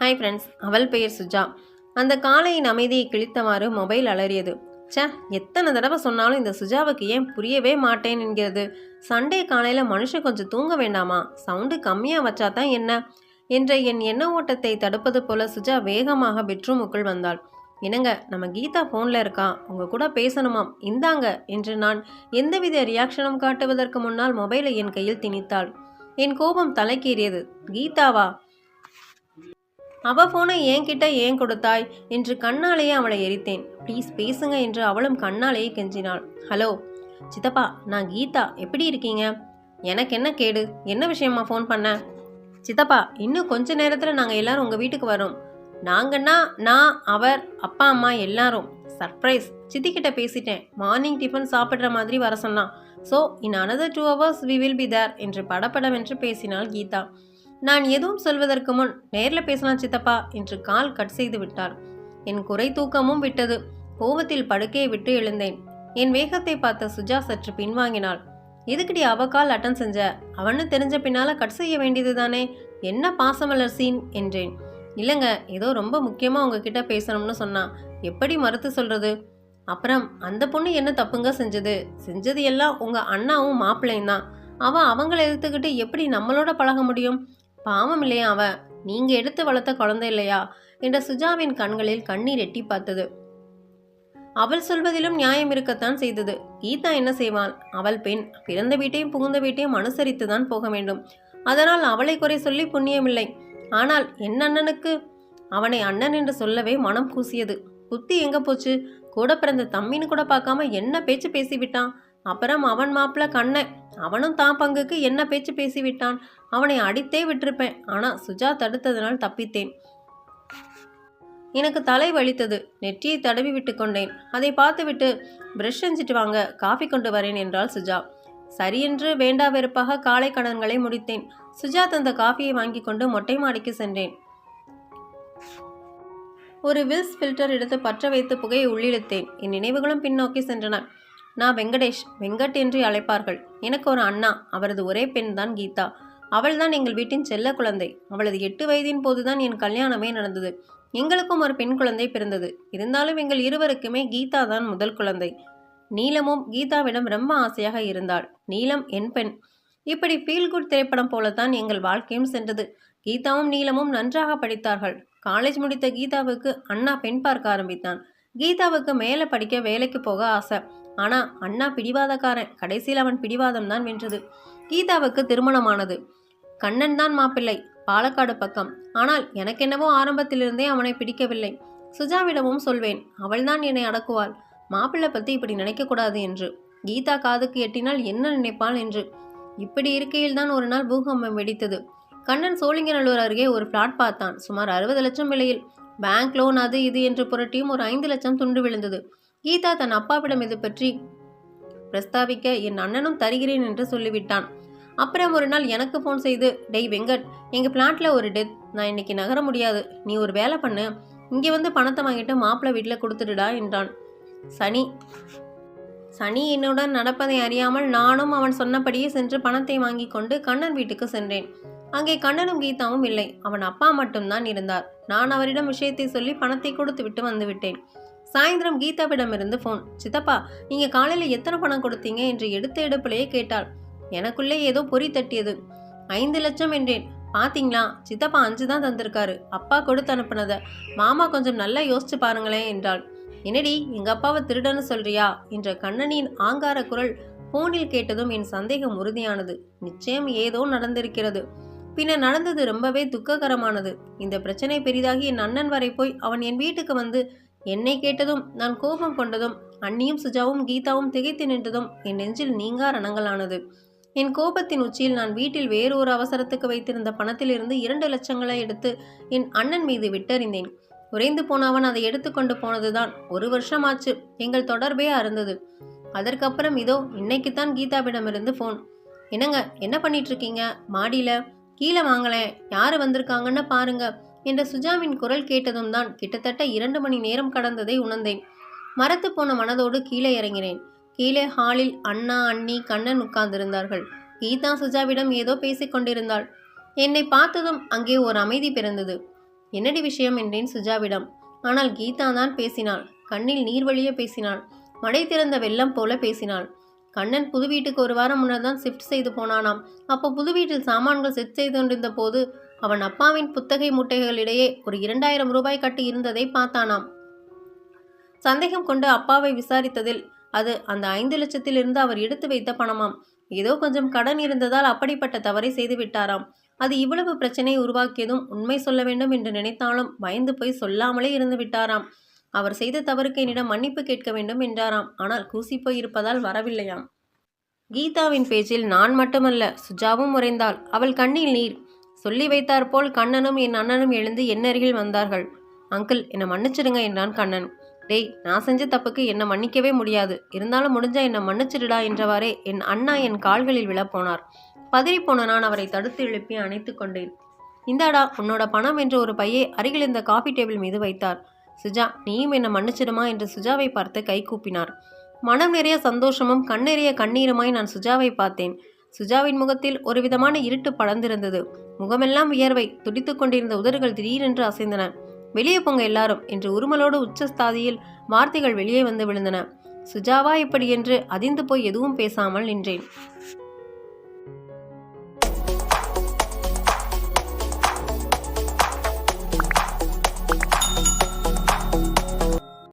Hi friends அவள் பெயர் சுஜா. அந்த காலையின் அமைதியை கிழித்தவாறு மொபைல் அலறியது. ச்சே எத்தனை தடவை சொன்னாலும் இந்த சுஜாவுக்கு ஏன் புரியவே மாட்டேன் என்கிறது. சண்டே காலையில் மனுஷன் கொஞ்சம் தூங்க வேண்டாமா? சவுண்டு கம்மியாக வச்சா தான் என்ன? என்ற என் எண்ண ஓட்டத்தை தடுப்பது போல சுஜா வேகமாக பெட்ரூமுக்குள் வந்தாள். என்னங்க நம்ம கீதா ஃபோனில் இருக்கா? உங்கள் கூட பேசணுமாம் இந்தாங்க என்று நான் எந்தவித ரியாக்ஷனும் காட்டுவதற்கு முன்னால் மொபைலை என் கையில் திணித்தாள். என் கோபம் தலைக்கேறியது. கீதாவா? அவ ஃபோனை என்கிட்ட ஏன் கொடுத்தாய்? என்று கண்ணாலேயே அவளை எரித்தேன். ப்ளீஸ் பேசுங்க என்று அவளும் கண்ணாலேயே கெஞ்சினாள். ஹலோ சித்தப்பா நான் கீதா. எப்படி இருக்கீங்க? எனக்கு என்ன கேடு? என்ன விஷயமா ஃபோன் பண்ண? சித்தப்பா இன்னும் கொஞ்ச நேரத்தில் நாங்கள் எல்லாரும் உங்கள் வீட்டுக்கு வரோம். நாங்கன்னா நான் அவர் அப்பா அம்மா எல்லாரும். சர்ப்ரைஸ் சித்திக்கிட்ட பேசிட்டேன். மார்னிங் டிஃபன் சாப்பிட்ற மாதிரி வர சொன்னான். So in another two hours we will be there என்று படபடவென்று பேசினாள் கீதா. நான் எதுவும் சொல்வதற்கு முன் நேரில் பேசலாம் சித்தப்பா என்று கால் கட் செய்து விட்டார். என் குறை தூக்கமும் விட்டது. கோவத்தில் படுக்கையை விட்டு எழுந்தேன். என் வேகத்தை பார்த்த சுஜா சற்று பின்வாங்கினாள். எதுக்குடி அவ கால் அட்டன் செஞ்ச? அவன்னு தெரிஞ்ச பின்னால கட் செய்ய வேண்டியது தானே என்ன பாசமலர் சீன்? என்றேன். இல்லைங்க ஏதோ ரொம்ப முக்கியமாக உங்ககிட்ட பேசணும்னு சொன்னான் எப்படி மறுத்து சொல்றது? அப்புறம் அந்த பொண்ணு என்ன தப்புங்க செஞ்சது? செஞ்சது எல்லாம் உங்க அண்ணாவும் மாப்பிள்ளையும் தான். அவன் அவங்கள எதிர்த்துக்கிட்டு எப்படி நம்மளோட பழக முடியும்? பாவம் இல்லையா அவ? நீங்க எடுத்து வளர்த்த குழந்தை இல்லையா? என்ற சுஜாவின் கண்களில் கண்ணீர் எட்டி பார்த்தது. அவள் சொல்வதிலும் நியாயம் இருக்கத்தான் செய்தது. கீதா என்ன செய்வாள்? அவள் பெண் பிறந்த வீட்டையும் புகுந்த வீட்டையும் அனுசரித்துதான் போக வேண்டும். அதனால் அவளை குறை சொல்லி புண்ணியமில்லை. ஆனால் என் அண்ணனுக்கு? அவனை அண்ணன் என்று சொல்லவே மனம் கூசியது. புத்தி எங்க போச்சு? கூட பிறந்த தம்பின்னு கூட பார்க்காம என்ன பேச்சு பேசிவிட்டான்? அப்புறம் அவன் மாப்பிள்ள கண்ணன் அவனும் தான் பங்குக்கு என்ன பேச்சு பேசிவிட்டான்? அவனை அடித்தே விட்டிருப்பேன். ஆனால் சுஜா தடுத்ததனால் தப்பித்தேன். எனக்கு தலை வலித்தது. நெற்றியை தடவி விட்டு கொண்டேன். அதை பார்த்துவிட்டு பிரஷ் செஞ்சுட்டு வாங்க காஃபி கொண்டு வரேன் என்றாள் சுஜா. சரியென்று வேண்டா வெறுப்பாக காலை கடன்களை முடித்தேன். சுஜா தந்த காஃபியை வாங்கி கொண்டு மொட்டை மாடிக்கு சென்றேன். ஒரு வில்ஸ் ஃபில்டர் எடுத்து பற்ற வைத்து புகையை உள்ளிழுத்தேன். என் நினைவுகளும் பின்னோக்கி சென்றன. நான் வெங்கடேஷ். வெங்கட் என்று அழைப்பார்கள். எனக்கு ஒரு அண்ணா. அவரது ஒரே பெண் தான் கீதா. அவள்தான் எங்கள் வீட்டின் செல்ல குழந்தை. அவளது எட்டு வயதின் போதுதான் என் கல்யாணமே நடந்தது. எங்களுக்கும் ஒரு பெண் குழந்தை பிறந்தது. இருந்தாலும் எங்கள் இருவருக்குமே கீதா தான் முதல் குழந்தை. நீலமும் கீதாவிடம் ரொம்ப ஆசையாக இருந்தாள். நீலம் என் பெண். இப்படி ஃபீல் குட் திரைப்படம் போலத்தான் எங்கள் வாழ்க்கையும் சென்றது. கீதாவும் நீலமும் நன்றாக படித்தார்கள். காலேஜ் முடித்த கீதாவுக்கு அண்ணா பெண் பார்க்க ஆரம்பித்தான். கீதாவுக்கு மேலே படிக்க வேலைக்கு போக ஆசை. ஆனா அண்ணா பிடிவாதக்காரன். கடைசியில் அவன் பிடிவாதம் தான் வென்றது. கீதாவுக்கு திருமணமானது. கண்ணன் தான் மாப்பிள்ளை பாலக்காடு பக்கம். ஆனால் எனக்கென்னவோ ஆரம்பத்திலிருந்தே அவனை பிடிக்கவில்லை. சுஜாவிடமும் சொல்வேன் அவள்தான் என்னை அடக்குவாள். மாப்பிள்ளை பற்றி இப்படி நினைக்கக்கூடாது என்று. கீதா காதுக்கு எட்டினால் என்ன நினைப்பாள்? என்று. இப்படி இருக்கையில் தான் ஒரு நாள் பூகம்பம் வெடித்தது. கண்ணன் சோழிங்கநல்லூர் அருகே ஒரு பிளாட் பார்த்தான். சுமார் அறுபது லட்சம் விலையில். பேங்க் லோன் அது இது என்று புரட்டியும் ஒரு ஐந்து லட்சம் துண்டு விழுந்தது. கீதா தன் அப்பாவிடம் இது பற்றி பிரஸ்தாவிக்க என் அண்ணனும் தருகிறேன் என்று சொல்லிவிட்டான். அப்புறம் ஒரு நாள் எனக்கு ஃபோன் செய்து டெய் வெங்கட் எங்கள் பிளாட்ல ஒரு டெத் நான் இன்னைக்கு நகர முடியாது. நீ ஒரு வேலை பண்ணு. இங்கே வந்து பணத்தை வாங்கிட்டு மாப்பிள்ளை வீட்டில் கொடுத்துடுடா என்றான். சனி சனி என்னுடன் நடப்பதை அறியாமல் நானும் அவன் சொன்னபடியே சென்று பணத்தை வாங்கி கொண்டு கண்ணன் வீட்டுக்கு சென்றேன். அங்கே கண்ணனும் கீதாவும் இல்லை. அவன் அப்பா மட்டும்தான் இருந்தார். நான் அவரிடம் விஷயத்தை சொல்லி பணத்தை கொடுத்து விட்டு வந்துவிட்டேன் சாயந்தரம் கீதாவிடமிருந்து ஃபோன் சித்தப்பா நீங்க காலையில எத்தனை பணம் கொடுத்தீங்க என்று எடுத்த எடுப்பிலேயே கேட்டாள். எனக்குள்ளே ஏதோ பொறி தட்டியது. ஐந்து லட்சம் என்றேன். பாத்தீங்களா? சித்தப்பா அஞ்சு தான் தந்திருக்காரு. அப்பா கொடுத்து அனுப்புனத. மாமா கொஞ்சம் நல்லா யோசிச்சு பாருங்களேன் என்றாள். என்னடி எங்க அப்பாவை திருடன்னு சொல்றியா? என்ற கண்ணனின் ஆங்கார குரல் போனில் கேட்டதும் என் சந்தேகம் உறுதியானது. நிச்சயம் ஏதோ நடந்திருக்கிறது. பின்னர் நடந்தது ரொம்பவே துக்ககரமானது. இந்த பிரச்சனை பெரிதாகி என் அண்ணன் வரை போய் அவன் என் வீட்டுக்கு வந்து என்னை கேட்டதும் நான் கோபம் கொண்டதும் அண்ணியும் சுஜாவும் கீதாவும் திகைத்து நின்றதும் என் நெஞ்சில் நீங்கா ரணங்களானது. என் கோபத்தின் உச்சியில் நான் வீட்டில் வேறு ஒரு அவசரத்துக்கு வைத்திருந்த பணத்திலிருந்து இரண்டு லட்சங்களை எடுத்து என் அண்ணன் மீது விட்டறிந்தேன். உறைந்து போனவன் அதை எடுத்துக்கொண்டு போனதுதான் ஒரு வருஷமாச்சு எங்கள் தொடர்பே அருந்தது. அதற்கப்புறம் இதோ இன்னைக்குத்தான் கீதாவிடமிருந்து ஃபோன் என்னங்க என்ன பண்ணிட்டு இருக்கீங்க? மாடியில? கீழே வாங்களேன் யாரு வந்திருக்காங்கன்னு பாருங்க என்ற சுஜாவின் குரல் கேட்டதும் தான் கிட்டத்தட்ட இரண்டு மணி நேரம் கடந்ததை உணர்ந்தேன். மரத்து போன மனதோடு கீழே இறங்கினேன். கீழே ஹாலில் அண்ணா அண்ணி கண்ணன் உட்கார்ந்திருந்தார்கள். கீதா சுஜாவிடம் ஏதோ பேசிக் கொண்டிருந்தாள். என்னை பார்த்ததும் அங்கே ஒரு அமைதி பிறந்தது. என்னடி விஷயம் என்றேன் சுஜாவிடம். ஆனால் கீதா தான் பேசினாள். கண்ணில் நீர்வழிய பேசினாள். மடை திறந்த வெள்ளம் போல பேசினாள். கண்ணன் புது வீட்டுக்கு ஒரு வாரம் முன்னர் தான் ஷிஃப்ட் செய்து போனானாம். அப்போ புது வீட்டில் சாமான்கள் செட் செய்து கொண்டிருந்த போது அவன் அப்பாவின் புத்தகை மூட்டைகளிடையே ஒரு இரண்டாயிரம் ரூபாய் கட்டி இருந்ததை பார்த்தானாம். சந்தேகம் கொண்டு அப்பாவை விசாரித்ததில் அது அந்த ஐந்து லட்சத்திலிருந்து அவர் எடுத்து வைத்த பணமாம். ஏதோ கொஞ்சம் கடன் இருந்ததால் அப்படிப்பட்ட தவறை செய்து விட்டாராம். அது இவ்வளவு பிரச்சனையை உருவாக்கியதும் உண்மை சொல்ல வேண்டும் என்று நினைத்தாலும் பயந்து போய் சொல்லாமலே இருந்து விட்டாராம். அவர் செய்த தவறுக்கு என்னிடம் மன்னிப்பு கேட்க வேண்டும் என்றாராம். ஆனால் கூசி போய் இருப்பதால் வரவில்லையாம். கீதாவின் பேச்சில் நான் மட்டுமல்ல சுஜாவும் உறைந்தாள். அவள் கண்ணில் நீர். சொல்லி வைத்தாற்போல் கண்ணனும் என் அண்ணனும் எழுந்து என் அருகில் வந்தார்கள். அங்கிள் என்னை மன்னிச்சிடுங்க என்றான் கண்ணன். டேய் நான் செஞ்ச தப்புக்கு என்னை மன்னிக்கவே முடியாது. இருந்தாலும் முடிஞ்சா என்னை மன்னிச்சிடுடா என்றவாறே என் அண்ணா என் கால்களில் விழப்போனார். பதறிப்போன நான் அவரை தடுத்து எழுப்பி அணைத்து கொண்டேன். இந்தாடா உன்னோட பணம் என்று ஒரு பையை அருகில் இருந்த காஃபி டேபிள் மீது வைத்தார். சுஜா நீயும் என்னை மன்னிச்சிடுமா என்று சுஜாவை பார்த்து கை கூப்பினார். மனம் நிறைய சந்தோஷமும் கண் நிறைய கண்ணீருமாய் நான் சுஜாவை பார்த்தேன். சுஜாவின் முகத்தில் ஒரு விதமான இருட்டு படர்ந்திருந்தது. முகமெல்லாம் வியர்வை துடித்து கொண்டிருந்த உதடுகள் திடீரென்று அசைந்தன. வெளியே போங்க எல்லாரும் என்று உருமலோடு உச்சஸ்தாதியில் வார்த்தைகள் வெளியே வந்து விழுந்தன. சுஜாவா இப்படி? என்று அதிர்ந்து போய் எதுவும் பேசாமல் நின்றேன்.